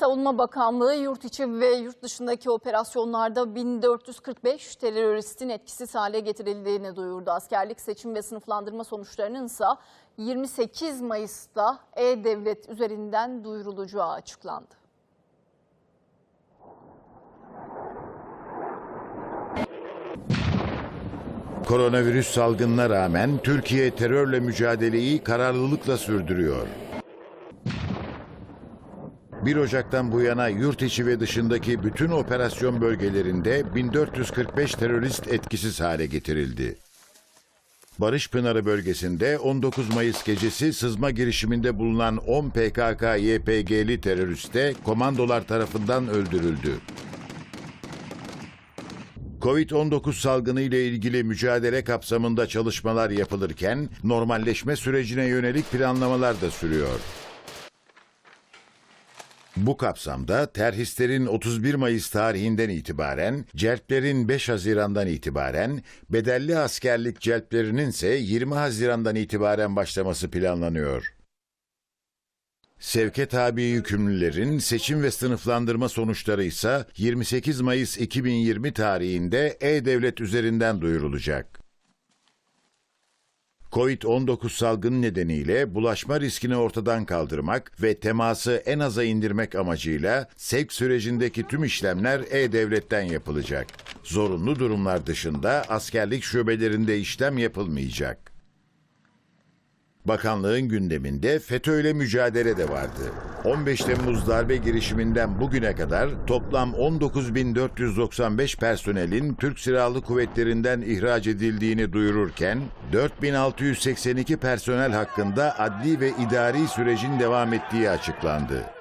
Savunma Bakanlığı yurt içi ve yurt dışındaki operasyonlarda 1445 teröristin etkisiz hale getirildiğini duyurdu. Askerlik seçim ve sınıflandırma sonuçlarının ise 28 Mayıs'ta E-Devlet üzerinden duyurulacağı açıklandı. Koronavirüs salgınına rağmen Türkiye terörle mücadeleyi kararlılıkla sürdürüyor. 1 Ocak'tan bu yana yurt içi ve dışındaki bütün operasyon bölgelerinde 1445 terörist etkisiz hale getirildi. Barış Pınarı bölgesinde 19 Mayıs gecesi sızma girişiminde bulunan 10 PKK-YPG'li terörist de komandolar tarafından öldürüldü. Covid-19 salgını ile ilgili mücadele kapsamında çalışmalar yapılırken normalleşme sürecine yönelik planlamalar da sürüyor. Bu kapsamda terhistlerin 31 Mayıs tarihinden itibaren, celplerin 5 Haziran'dan itibaren, bedelli askerlik celplerinin ise 20 Haziran'dan itibaren başlaması planlanıyor. Sevke tabi yükümlülerin seçim ve sınıflandırma sonuçları ise 28 Mayıs 2020 tarihinde E-Devlet üzerinden duyurulacak. Covid-19 salgını nedeniyle bulaşma riskini ortadan kaldırmak ve teması en aza indirmek amacıyla sevk sürecindeki tüm işlemler E-Devlet'ten yapılacak. Zorunlu durumlar dışında askerlik şubelerinde işlem yapılmayacak. Bakanlığın gündeminde FETÖ'yle mücadele de vardı. 15 Temmuz darbe girişiminden bugüne kadar toplam 19.495 personelin Türk Silahlı Kuvvetleri'nden ihraç edildiğini duyururken 4.682 personel hakkında adli ve idari sürecin devam ettiği açıklandı.